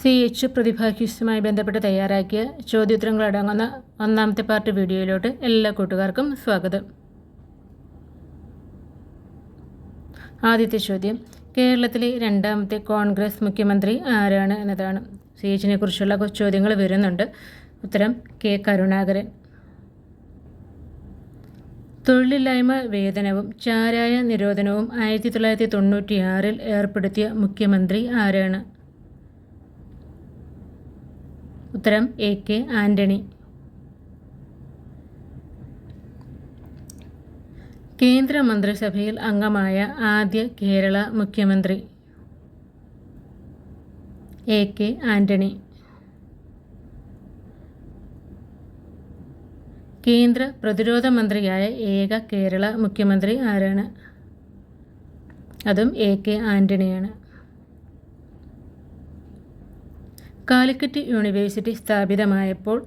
C H പ്രതിഭാ ക്യൂസുമായി ബന്ധപ്പെട്ട് തയ്യാറാക്കിയ ചോദ്യോത്തരങ്ങളടങ്ങുന്ന ഒന്നാമത്തെ പാർട്ട് വീഡിയോയിലോട്ട് എല്ലാ കൂട്ടുകാർക്കും സ്വാഗതം. ആദ്യത്തെ ചോദ്യം കേരളത്തിലെ രണ്ടാമത്തെ കോൺഗ്രസ് മുഖ്യമന്ത്രി ആരാണ് എന്നതാണ്. സി എച്ചിനെ കുറിച്ചുള്ള ചോദ്യങ്ങൾ വരുന്നുണ്ട്. ഉത്തരം കെ കരുണാകരൻ. തൊഴിലില്ലായ്മ വേതനവും ചാരായ നിരോധനവും ആയിരത്തി തൊള്ളായിരത്തി തൊണ്ണൂറ്റിയാറിൽ ഏർപ്പെടുത്തിയ മുഖ്യമന്ത്രി ആരാണ്? ഉത്തരം എ കെ ആന്റണി. കേന്ദ്ര മന്ത്രിസഭയിൽ അംഗമായ ആദ്യ കേരള മുഖ്യമന്ത്രി എ കെ ആന്റണി. കേന്ദ്ര പ്രതിരോധ മന്ത്രിയായ ഏക കേരള മുഖ്യമന്ത്രി ആരാണ്? അതും എ കെ ആന്റണിയാണ്. കാലിക്കറ്റ് യൂണിവേഴ്സിറ്റി സ്ഥാപിതമായപ്പോൾ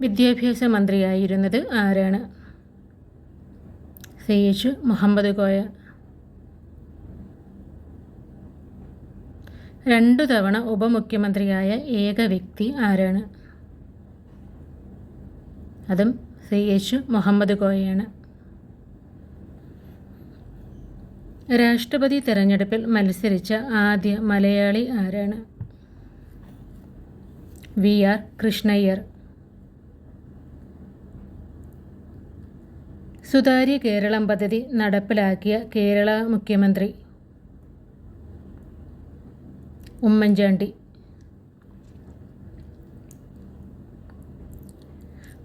വിദ്യാഭ്യാസ മന്ത്രിയായിരുന്നത് ആരാണ്? സി. എച്ച്. മുഹമ്മദ് കോയ. രണ്ടു തവണ ഉപമുഖ്യമന്ത്രിയായ ഏക വ്യക്തി ആരാണ്? അതും സി. എച്ച്. മുഹമ്മദ് കോയയാണ്. രാഷ്ട്രപതി തെരഞ്ഞെടുപ്പിൽ മത്സരിച്ച ആദ്യ മലയാളി ആരാണ്? V R Krishna Iyer. സുതാര്യ Keralam പദ്ധതി നടപ്പിലാക്കിയ കേരള മുഖ്യമന്ത്രി ഉമ്മൻചാണ്ടി.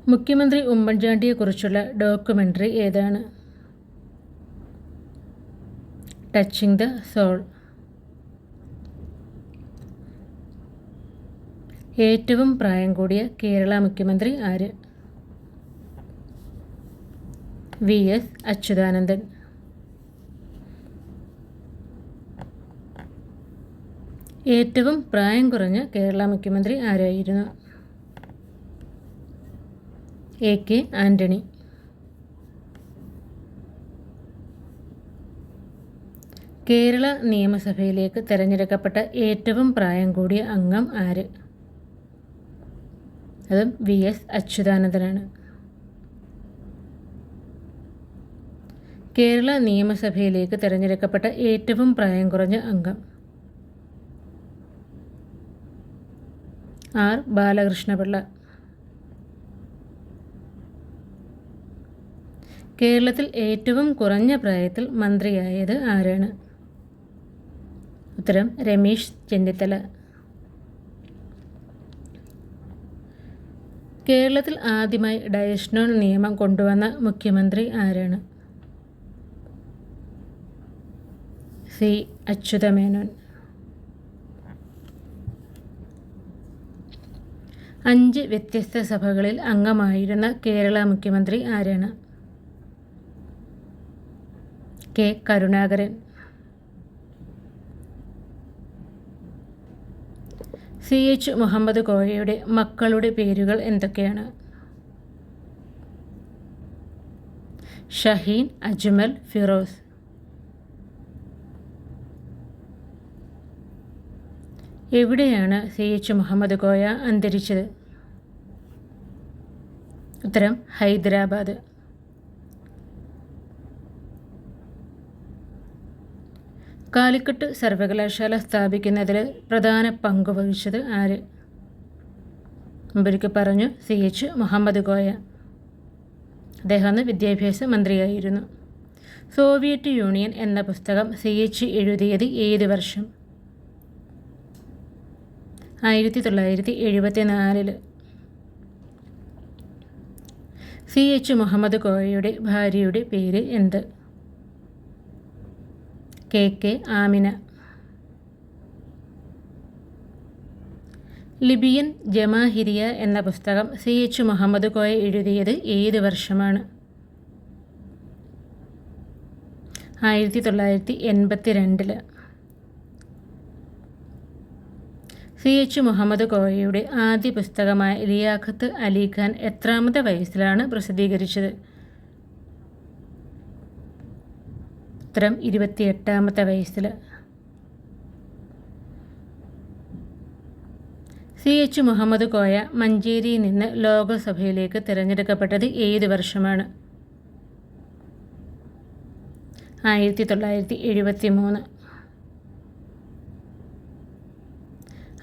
മുഖ്യമന്ത്രി ഉമ്മൻചാണ്ടിയെക്കുറിച്ചുള്ള ഡോക്യുമെന്ററി ഏതാണ്? Touching the soul. ഏറ്റവും പ്രായം കൂടിയ കേരള മുഖ്യമന്ത്രി ആര്? വി. എസ്. അച്യുതാനന്ദൻ. ഏറ്റവും പ്രായം കുറഞ്ഞ കേരള മുഖ്യമന്ത്രി ആരായിരുന്നു? എ. കെ. ആന്റണി കേരള നിയമസഭയിലേക്ക് തിരഞ്ഞെടുക്കപ്പെട്ട ഏറ്റവും പ്രായം കൂടിയ അംഗം ആര്? അതും വി എസ് അച്യുതാനന്ദനാണ്. കേരള നിയമസഭയിലേക്ക് തിരഞ്ഞെടുക്കപ്പെട്ട ഏറ്റവും പ്രായം കുറഞ്ഞ അംഗം. ആർ. ബാലകൃഷ്ണപിള്ള. കേരളത്തിൽ ഏറ്റവും കുറഞ്ഞ പ്രായത്തിൽ മന്ത്രിയായത് ആരാണ്? ഉത്തരം രമേശ് ചെന്നിത്തല. കേരളത്തിൽ ആദ്യമായി ഡയഷ്നോൺ നിയമം കൊണ്ടുവന്ന മുഖ്യമന്ത്രി ആരാണ്? സി. അച്യുതമേനോൻ. അഞ്ച് വ്യത്യസ്ത സഭകളിൽ അംഗമായിരുന്ന കേരള മുഖ്യമന്ത്രി ആരാണ്? K. Karunakaran. C H Muhammad കോയയുടെ മക്കളുടെ പേരുകൾ എന്തൊക്കെയാണ്? ഷഹീൻ അജ്മൽ ഫിറോസ്. എവിടെയാണ് സി എച്ച് മുഹമ്മദ് കോയ അന്തരിച്ചത്? ഉത്തരം ഹൈദരാബാദ്. കാലിക്കട്ട് സർവകലാശാല സ്ഥാപിക്കുന്നതിൽ പ്രധാന പങ്ക് വഹിച്ചത് ആര്? മുമ്പൊരിക്കൽ പറഞ്ഞു സി എച്ച് മുഹമ്മദ് ഗോയ. അദ്ദേഹം അന്ന് വിദ്യാഭ്യാസ മന്ത്രിയായിരുന്നു. സോവിയറ്റ് യൂണിയൻ എന്ന പുസ്തകം സി എച്ച് എഴുതിയത് ഏത് വർഷം? ആയിരത്തി തൊള്ളായിരത്തി എഴുപത്തി നാലിൽ സി എച്ച് മുഹമ്മദ് കോയയുടെ ഭാര്യയുടെ പേര് എന്ത്? K K Amina. Libyan Jamahiriya എന്ന പുസ്തകം സി എച്ച് മുഹമ്മദ് കോയ എഴുതിയത് ഏത് വർഷമാണ്. ആയിരത്തി തൊള്ളായിരത്തി എൺപത്തി രണ്ടിൽ സി എച്ച് മുഹമ്മദ് കോയയുടെ ആദ്യ പുസ്തകമായ ലിയാഖത്ത് അലിഖാൻ എത്രാമത്തെ വയസ്സിലാണ് പ്രസിദ്ധീകരിച്ചത്? ഉത്തരം ഇരുപത്തി എട്ടാമത്തെ വയസ്സിൽ സി എച്ച് മുഹമ്മദ് കോയ മഞ്ചേരിയിൽ നിന്ന് ലോകസഭയിലേക്ക് തിരഞ്ഞെടുക്കപ്പെട്ടത് ഏത് വർഷമാണ്? ആയിരത്തി തൊള്ളായിരത്തി എഴുപത്തി മൂന്ന്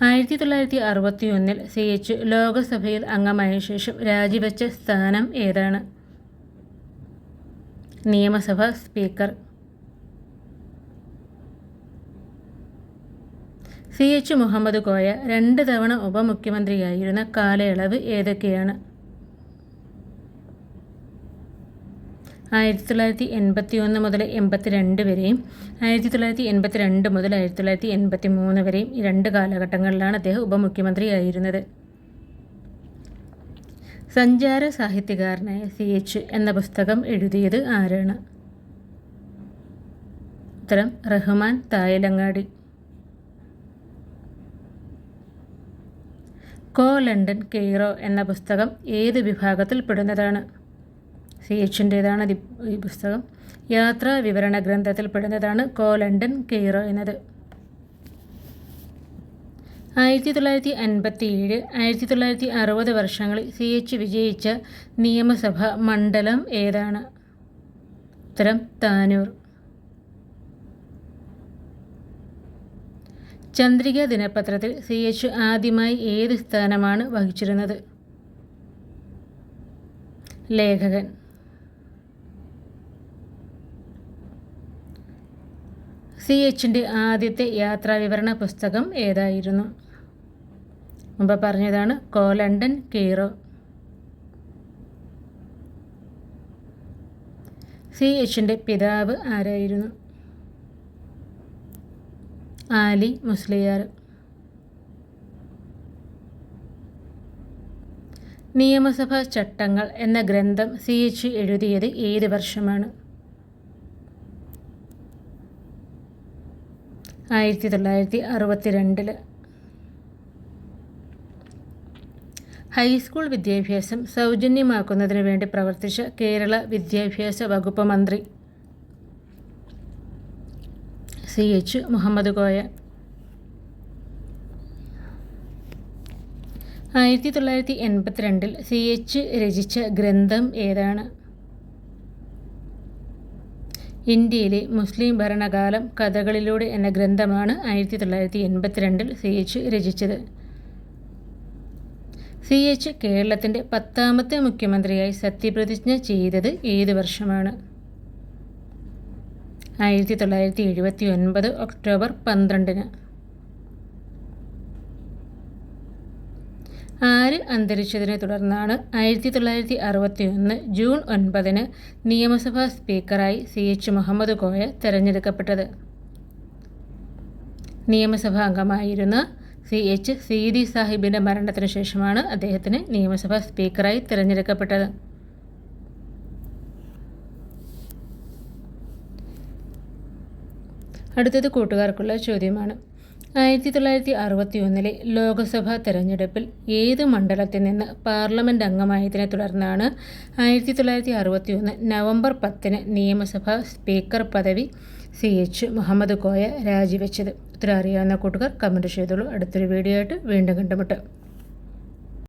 ആയിരത്തി തൊള്ളായിരത്തി അറുപത്തി ഒന്നിൽ സി എച്ച് ലോകസഭയിൽ അംഗമായ ശേഷം രാജിവെച്ച സ്ഥാനം ഏതാണ്? നിയമസഭാ speaker C H Muhammad Koya രണ്ട് തവണ ഉപമുഖ്യമന്ത്രിയായിരുന്ന കാലയളവ് ഏതൊക്കെയാണ്? ആയിരത്തി തൊള്ളായിരത്തി എൺപത്തി ഒന്ന് മുതൽ എൺപത്തി രണ്ട് വരെയും ആയിരത്തി തൊള്ളായിരത്തി എൺപത്തി രണ്ട് മുതൽ ആയിരത്തി തൊള്ളായിരത്തി എൺപത്തി മൂന്ന് വരെയും ഈ രണ്ട് കാലഘട്ടങ്ങളിലാണ് അദ്ദേഹം ഉപമുഖ്യമന്ത്രിയായിരുന്നത്. സഞ്ചാര സാഹിത്യകാരനായ സി എച്ച് എന്ന പുസ്തകം എഴുതിയത് ആരാണ്? ഉത്തരം റഹ്മാൻ തായലങ്ങാടി. കോ ലണ്ടൻ കെയ്റോ എന്ന പുസ്തകം ഏത് വിഭാഗത്തിൽ പെടുന്നതാണ്? സി എച്ചിന്റേതാണ് ഈ പുസ്തകം. യാത്രാ വിവരണ ഗ്രന്ഥത്തിൽ പെടുന്നതാണ് കോ ലണ്ടൻ കെയ്റോ എന്നത്. ആയിരത്തി തൊള്ളായിരത്തി അൻപത്തി ഏഴ് ആയിരത്തി തൊള്ളായിരത്തി അറുപത് വർഷങ്ങളിൽ സി എച്ച് വിജയിച്ച നിയമസഭ മണ്ഡലം ഏതാണ്? ഉത്തരം താനൂർ. ചന്ദ്രിക ദിനപത്രത്തിൽ സി എച്ച് ആദ്യമായി ഏത് സ്ഥാനമാണ് വഹിച്ചിരുന്നത്? ലേഖകൻ. സി എച്ചിന്റെ ആദ്യത്തെ യാത്രാവിവരണ പുസ്തകം ഏതായിരുന്നു? മുമ്പ് പറഞ്ഞതാണ് കോലണ്ടൻ കീറോ. സി എച്ചിന്റെ പിതാവ് ആരായിരുന്നു? ആലി മുസ്ലിയാർ. നിയമസഭാ ചട്ടങ്ങൾ എന്ന ഗ്രന്ഥം സി എച്ച് എഴുതിയത് ഏത് വർഷമാണ്? ആയിരത്തി തൊള്ളായിരത്തി അറുപത്തി രണ്ടിൽ ഹൈസ്കൂൾ വിദ്യാഭ്യാസം സൗജന്യമാക്കുന്നതിന് വേണ്ടി പ്രവർത്തിച്ച കേരള വിദ്യാഭ്യാസ വകുപ്പ് മന്ത്രി സി എച്ച് മുഹമ്മദ് കോയ ആയിരത്തി തൊള്ളായിരത്തി എൺപത്തിരണ്ടിൽ സി എച്ച് രചിച്ച ഗ്രന്ഥം ഏതാണ്? ഇന്ത്യയിലെ മുസ്ലിം ഭരണകാലം കഥകളിലൂടെ എന്ന ഗ്രന്ഥമാണ് ആയിരത്തി തൊള്ളായിരത്തി എൺപത്തിരണ്ടിൽ സി എച്ച് രചിച്ചത്. സി എച്ച് കേരളത്തിന്റെ പത്താമത്തെ മുഖ്യമന്ത്രിയായി സത്യപ്രതിജ്ഞ ചെയ്തത് ഏത് വർഷമാണ്? ആയിരത്തി തൊള്ളായിരത്തി എഴുപത്തി ഒൻപത് ഒക്ടോബർ പന്ത്രണ്ടിന്. ആര് അന്തരിച്ചതിനെ തുടർന്നാണ് ആയിരത്തി തൊള്ളായിരത്തി അറുപത്തി ഒന്ന് ജൂൺ ഒൻപതിന് നിയമസഭാ സ്പീക്കറായി സി എച്ച് മുഹമ്മദ് കോയ തെരഞ്ഞെടുക്കപ്പെട്ടത്? നിയമസഭാ അംഗമായിരുന്ന സി എച്ച് സീതി സാഹിബിന്റെ മരണത്തിന് ശേഷമാണ് അദ്ദേഹത്തിന് നിയമസഭാ സ്പീക്കറായി തിരഞ്ഞെടുക്കപ്പെട്ടത്. അടുത്തത് കൂട്ടുകാർക്കുള്ള ചോദ്യമാണ്. ആയിരത്തി തൊള്ളായിരത്തി അറുപത്തി ഒന്നിലെ ലോക്സഭാ തെരഞ്ഞെടുപ്പിൽ ഏത് മണ്ഡലത്തിൽ നിന്ന് പാർലമെന്റ് അംഗമായതിനെ തുടർന്നാണ് ആയിരത്തി തൊള്ളായിരത്തി അറുപത്തി ഒന്ന് നവംബർ പത്തിന് നിയമസഭാ സ്പീക്കർ പദവി സി എച്ച് മുഹമ്മദ് കോയ രാജിവെച്ചത്. ഉത്തരം അറിയാവുന്ന കൂട്ടുകാർ കമന്റ് ചെയ്തോളൂ. അടുത്തൊരു വീഡിയോ ആയിട്ട് വീണ്ടും കണ്ടുമുട്ടാം.